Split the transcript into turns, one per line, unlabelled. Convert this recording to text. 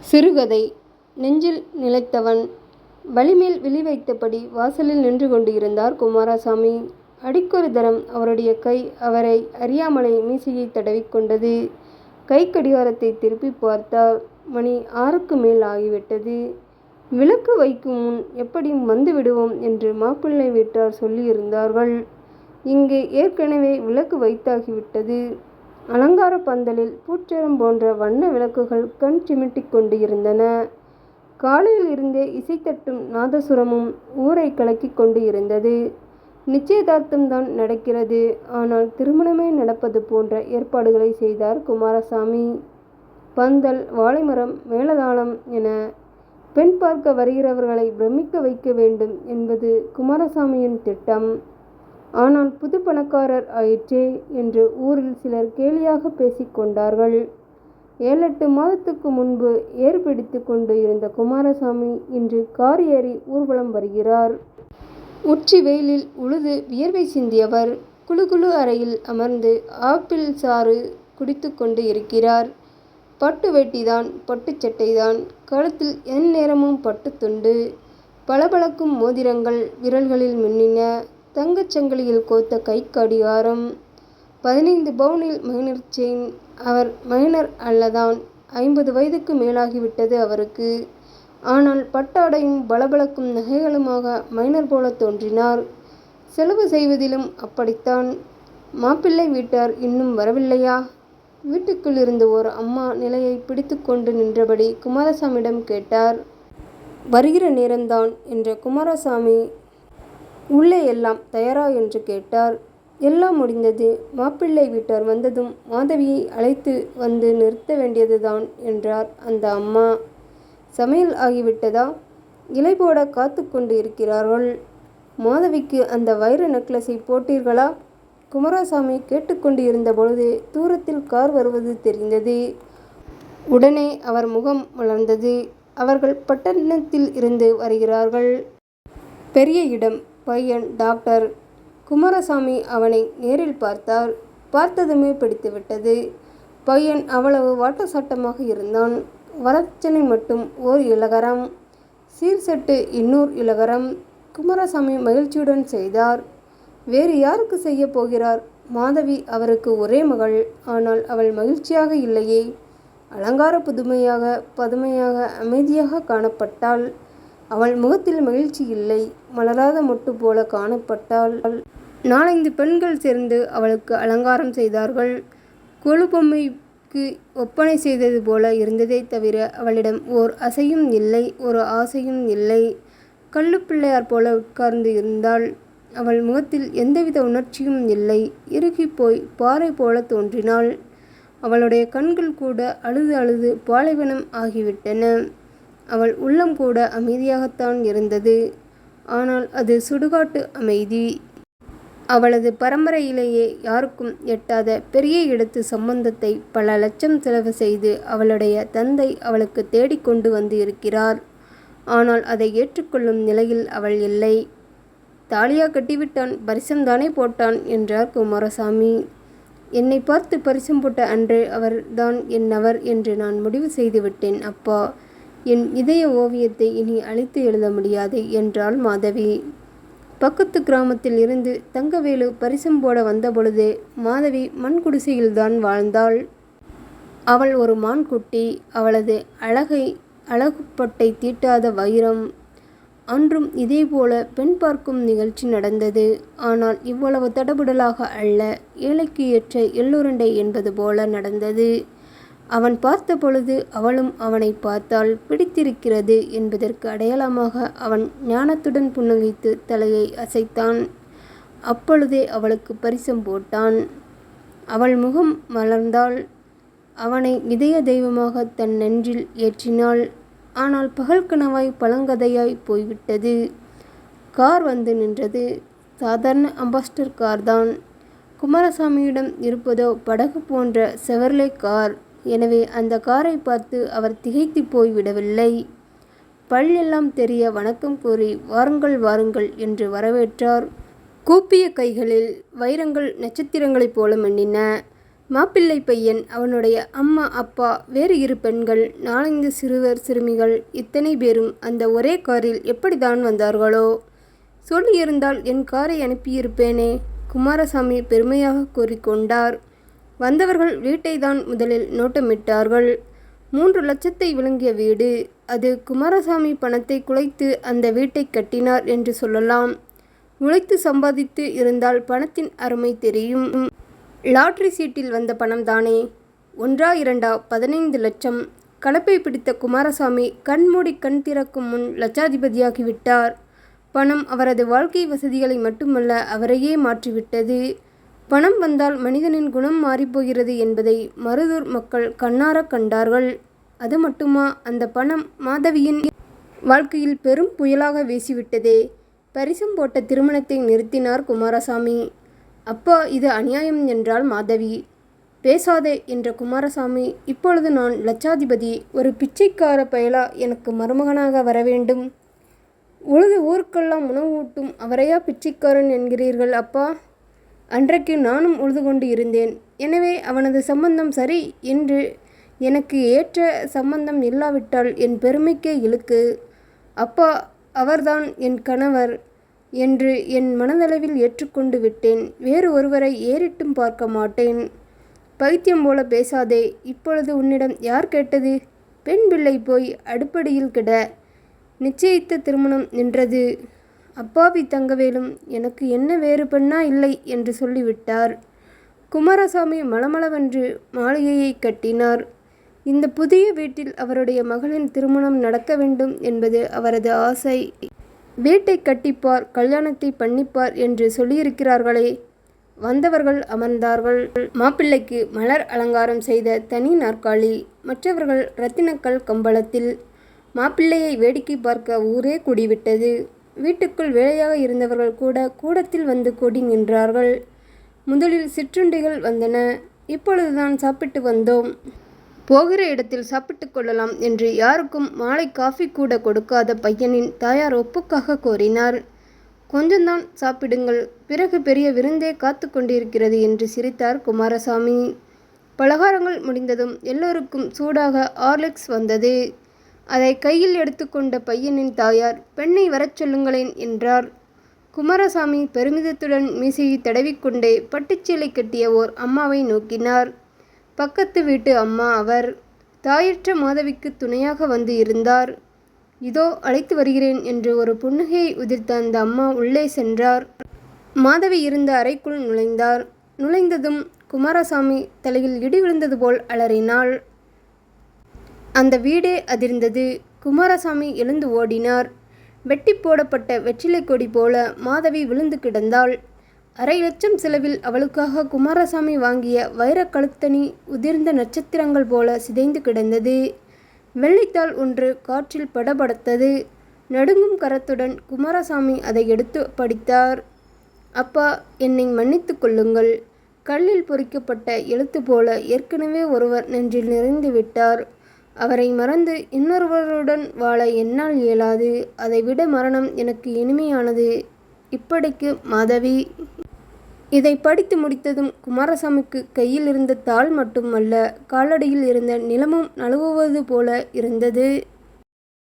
சிறுகதை நெஞ்சில் நிலைத்தவன் வழிமேல் விழி வைத்தபடி வாசலில் நின்று கொண்டிருந்தார் குமாரசாமி. அடிக்கொரு தரம் அவருடைய கை அவரை அறியாமலே மீசையை தடவிக்கொண்டது. கைக்கடிகாரத்தைத் திருப்பிப் பார்த்தார். மணி ஆறுக்கு மேல் ஆகிவிட்டது. விளக்கு வைக்கும் முன் எப்படியும் வந்து விடுவோம் என்று மாப்பிள்ளை வீட்டார் சொல்லியிருந்தார்கள். இங்கே ஏற்கனவே விளக்கு வைத்தாகிவிட்டது. அலங்கார பந்தலில் பூச்சரம் போன்ற வண்ண விளக்குகள் கண் சிமிட்டிக் கொண்டு இருந்தன காலையில் இருந்தே இசைத்தட்டும் நாதசுரமும் ஊரை கலக்கிக் கொண்டு இருந்தது. நிச்சயதார்த்தம் தான் நடக்கிறது. ஆனால் திருமணமே நடப்பது போன்ற ஏற்பாடுகளை செய்தார் குமாரசாமி. பந்தல், வாழைமரம், மேலதாளம் என பெண் பார்க்க வருகிறவர்களை பிரமிக்க வைக்க வேண்டும் என்பது குமாரசாமியின் திட்டம். ஆனால் புது பணக்காரர் ஆயிற்றே என்று ஊரில் சிலர் கேலியாகப் பேசிக்கொண்டார்கள் ஏழெட்டு மாதத்துக்கு முன்பு ஏர் பிடித்துக் கொண்டு இருந்த குமாரசாமி இன்று கார் ஏறி ஊர்வலம் வருகிறார். உச்சி வெயிலில் உழுது வியர்வை சிந்தியவர் குழு அறையில் அமர்ந்து ஆப்பிள் சாறு குடித்து கொண்டு இருக்கிறார். பட்டு வெட்டிதான் பட்டுச் சட்டைதான். கழுத்தில் எந்நேரமும் பட்டு துண்டு. பளபளக்கும் மோதிரங்கள் விரல்களில் மின்னின. தங்கச்சங்கிலியில் கோத்த கை கடிகாரம். பதினைந்து பவுனில் மைனர் செயின். அவர் மைனர் அல்லதான். ஐம்பது வயதுக்கு மேலாகிவிட்டது அவருக்கு. ஆனால் பட்டாடையும் பளபளக்கும் நகைகளுமாக மைனர் போலத் தோன்றினார். செலவு செய்வதிலும் அப்படித்தான். மாப்பிள்ளை வீட்டார் இன்னும் வரவில்லையா? வீட்டுக்குள்ளிருந்து ஓர் அம்மா நிலையை பிடித்து கொண்டு நின்றபடி குமாரசாமியிடம் கேட்டார். வருகிற நேரந்தான் என்ற குமாரசாமி உள்ளே எல்லாம் தயாரா என்று கேட்டார். எல்லாம் முடிந்தது. மாப்பிள்ளை வீட்டார் வந்ததும் மாதவியை அழைத்து வந்து நிறுத்த வேண்டியதுதான் என்றார் அந்த அம்மா. சமையல் ஆகிவிட்டதா? இலை போட காத்து கொண்டு இருக்கிறார்கள். மாதவிக்கு அந்த வைர நெக்லஸை போட்டீர்களா? குமாரசாமி கேட்டுக்கொண்டு இருந்தபொழுது தூரத்தில் கார் வருவது தெரிந்தது. உடனே அவர் முகம் மலர்ந்தது. அவர்கள் பட்டணத்தில் இருந்து வருகிறார்கள். பெரிய இடம். பையன் டாக்டர். குமாரசாமி அவனை நேரில் பார்த்தார். பார்த்ததுமே பிடித்துவிட்டது. பையன் அவ்வளவு வாட்டசாட்டமாக இருந்தான். வரதட்சணை மட்டும் ஓர் இலகரம். சீர்செட்டு இன்னொரு இலகரம். குமாரசாமி மகிழ்ச்சியுடன் செய்தார். வேறு யாருக்கு செய்யப் போகிறார்? மாதவி அவருக்கு ஒரே மகள். ஆனால் அவள் மகிழ்ச்சியாக இல்லையே. அலங்கார புதுமையாக பதுமையாக அமைதியாக காணப்பட்டாள். அவள் முகத்தில் மகிழ்ச்சி இல்லை. மலராத மொட்டு போல காணப்பட்டாள். நாலைந்து பெண்கள் சேர்ந்து அவளுக்கு அலங்காரம் செய்தார்கள். கொழுபொம்மைக்கு ஒப்பனை செய்தது போல இருந்ததே தவிர அவளிடம் ஓர் அசையும் இல்லை ஒரு ஆசையும் இல்லை. கள்ளுப்பிள்ளையார் போல உட்கார்ந்து இருந்தாள். அவள் முகத்தில் எந்தவித உணர்ச்சியும் இல்லை. இறுகிப்போய் பாறை போல தோன்றினாள். அவளுடைய கண்கள் கூட அழுது அழுது பாலைவனம் ஆகிவிட்டன. அவள் உள்ளம் கூட அமைதியாகத்தான் இருந்தது. ஆனால் அது சுடுகாட்டு அமைதி. அவளது பரம்பரையிலேயே யாருக்கும் எட்டாத பெரிய இடத்து சம்பந்தத்தை பல லட்சம் செலவு செய்து அவளுடைய தந்தை அவளுக்கு தேடிக் கொண்டு வந்து இருக்கிறார். ஆனால் அதை ஏற்றுக்கொள்ளும் நிலையில் அவள் இல்லை. தாலியா கட்டிவிட்டான் பரிசம்தானே போட்டான் என்றார் குமாரசாமி. என்னை பார்த்து பரிசம் போட்ட அன்றே அவர் தான் என் என்று நான் முடிவு செய்துவிட்டேன் அப்பா. என் இதய ஓவியத்தை இனி அழித்து எழுத முடியாது என்றாள் மாதவி. பக்கத்துக் கிராமத்தில் இருந்து தங்கவேலு பரிசம் போட வந்தபொழுதே மாதவி மண் குடிசையில்தான் வாழ்ந்தாள். அவள் ஒரு மான் குட்டி. அவளது அழகை அழகுப்பட்டை தீட்டாத வைரம். அன்றும் இதேபோல பெண் பார்க்கும் நிகழ்ச்சி நடந்தது. ஆனால் இவ்வளவு தடபுடலாக அல்ல. ஏழைக்கு ஏற்ற எள்ளுருண்டை என்பது போல நடந்தது. அவன் பார்த்த பொழுது அவளும் அவனை பார்த்தால் பிடித்திருக்கிறது என்பதற்கு அடையாளமாக அவன் ஞானத்துடன் புன்னகைத்து தலையை அசைத்தான். அப்பொழுதே அவளுக்குப் பரிசம் போட்டான். அவள் முகம் மலர்ந்தாள். அவனை இதய தெய்வமாக தன் நன்றில் ஏற்றினாள். ஆனால் பகல் கனவாய் பழங்கதையாய் போய்விட்டது. கார் வந்து நின்றது. சாதாரண அம்பாஸடர் கார்தான். குமாரசாமியிடம் இருப்பதோ படகு போன்ற செவர்லே கார். எனவே அந்த காரை பார்த்து அவர் திகைத்துப் போய் விடவில்லை. தெரிய வணக்கம் கூறி வாருங்கள் வாருங்கள் என்று வரவேற்றார். கூப்பிய கைகளில் வைரங்கள் நட்சத்திரங்களைப் போல மின்னின. மாப்பிள்ளை பையன் அவனுடைய அம்மா அப்பா வேறு இரு பெண்கள் நாலஞ்சு சிறுவர் சிறுமிகள் இத்தனை பேரும் அந்த ஒரே காரில் எப்படிதான் வந்தார்களோ சொல்லியிருந்தால் என் காரை அனுப்பியிருப்பேனே குமாரசாமி பெருமையாக கூறிக்கொண்டார் வந்தவர்கள் வீட்டை தான் முதலில் நோட்டமிட்டார்கள். மூன்று லட்சத்தை விளங்கிய வீடு அது குமாரசாமி பணத்தை குலைத்து அந்த வீட்டை கட்டினார் என்று சொல்லலாம். உழைத்து சம்பாதித்து இருந்தால் பணத்தின் அருமை தெரியும். லாட்ரி சீட்டில் வந்த பணம் தானே? ஒன்றா இரண்டா பதினைந்து லட்சம். கலப்பை பிடித்த குமாரசாமி கண்மூடி கண் திறக்கும் முன் லட்சாதிபதியாகிவிட்டார். பணம் அவரது வாழ்க்கை வசதிகளை மட்டுமல்ல அவரையே மாற்றிவிட்டது. பணம் வந்தால் மனிதனின் குணம் மாறிப்போகிறது என்பதை மருதூர் மக்கள் கண்ணார கண்டார்கள். அது மட்டுமா? அந்த பணம் மாதவியின் வாழ்க்கையில் பெரும் புயலாக வீசிவிட்டதே. பரிசம் போட்ட திருமணத்தை நிறுத்தினார் குமாரசாமி. அப்பா இது அநியாயம் என்றாள் மாதவி. பேசாதே என்ற குமாரசாமி. இப்பொழுது நான் லட்சாதிபதி ஒரு பிச்சைக்கார பயலா எனக்கு மருமகனாக வர வேண்டும் உழுது ஊருக்கெல்லாம் உணவு ஊட்டும் அவரையா பிச்சைக்காரன் என்கிறீர்கள் அப்பா? அன்றைக்கு நானும் உழுது கொண்டு இருந்தேன். எனவே அவனது சம்பந்தம் சரி என்று எனக்கு ஏற்ற சம்பந்தம் இல்லாவிட்டால் என் பெருமைக்கே இழுக்கு. அப்பா அவர்தான் என் கணவர் என்று என் மனதளவில் ஏற்றுக்கொண்டு விட்டேன். வேறு ஒருவரை ஏறிட்டும் பார்க்க மாட்டேன். பைத்தியம் போல பேசாதே இப்பொழுது உன்னிடம் யார் கேட்டது? பெண் பிள்ளை போய் அடுப்படியில் கிட. நிச்சயித்த திருமணம் நின்றது. அப்பாவி தங்கவேலும் எனக்கு என்ன வேறு பெண்ணா இல்லை என்று சொல்லிவிட்டார். குமாரசாமி மளமளவென்று மாளிகையை கட்டினார். இந்த புதிய வீட்டில் அவருடைய மகளின் திருமணம் நடக்க வேண்டும் என்பது அவரது ஆசை. வீட்டை கட்டிப்பார் கல்யாணத்தை பண்ணிப்பார் என்று சொல்லியிருக்கிறார்களே வந்தவர்கள் அமர்ந்தார்கள். மாப்பிள்ளைக்கு மலர் அலங்காரம் செய்த தனி நாற்காலி மற்றவர்கள் ரத்தினக்கல் கம்பளத்தில் மாப்பிள்ளையை வேடிக்கை பார்க்க ஊரே கூடிவிட்டது. வீட்டுக்குள் வேலையாக இருந்தவர்கள் கூட கூடத்தில் வந்து கூடி நின்றார்கள். முதலில் சிற்றுண்டிகள் வந்தன. இப்பொழுதுதான் சாப்பிட்டு வந்தோம். போகிற இடத்தில் சாப்பிட்டு கொள்ளலாம் என்று யாருக்கும் மாலை காஃபி கூட கொடுக்காத பையனின் தாயார் ஒப்புக்காக கோரினார். கொஞ்சம்தான் சாப்பிடுங்கள். பிறகு பெரிய விருந்தே காத்து கொண்டிருக்கிறது என்று சிரித்தார் குமாரசாமி. பலகாரங்கள் முடிந்ததும் எல்லோருக்கும் சூடாக ஆர்லெக்ஸ் வந்தது. அதை கையில் எடுத்துக்கொண்ட பையனின் தாயார் பெண்ணை வரச் சொல்லுங்களேன் என்றார். குமாரசாமி பெருமிதத்துடன் மீசையை தடவிக்கொண்டே பட்டுச்சீலை கட்டிய ஓர் அம்மாவை நோக்கினார். பக்கத்து வீட்டு அம்மா அவர் தாயற்ற மாதவிக்கு துணையாக வந்து இருந்தார். இதோ அழைத்து வருகிறேன் என்று ஒரு புன்னகையை உதிர்த்த அந்த அம்மா உள்ளே சென்றார். மாதவி இருந்த அறைக்குள் நுழைந்தார். நுழைந்ததும் குமாரசாமி தலையில் இடி விழுந்தது போல் அலறினாள். அந்த வீடே அதிர்ந்தது. குமாரசாமி எழுந்து ஓடினார். வெட்டி போடப்பட்ட வெற்றிலை கொடி போல மாதவி விழுந்து கிடந்தாள். அரை லட்சம் செலவில் அவளுக்காக குமாரசாமி வாங்கிய வைரக் கழுத்தணி உதிர்ந்த நட்சத்திரங்கள் போல சிதைந்து கிடந்தது. வெள்ளைத்தாள் ஒன்று காற்றில் படபடத்தது. நடுங்கும் கரத்துடன் குமாரசாமி அதை எடுத்து படித்தார். அப்பா என்னை மன்னித்து கொள்ளுங்கள். கல்லில் பொறிக்கப்பட்ட எழுத்து போல ஏற்கனவே ஒருவர் நெஞ்சில் நிறைந்து விட்டார். அவரை மறந்து இன்னொருவருடன் வாழ என்னால் இயலாது. அதைவிட மரணம் எனக்கு இனிமையானது. இப்படிக்கு மாதவி. இதை படித்து முடித்ததும் குமாரசாமிக்கு கையில் இருந்த தாள் மட்டுமல்ல காலடியில் இருந்த நிலமும் நழுவுவது போல இருந்தது.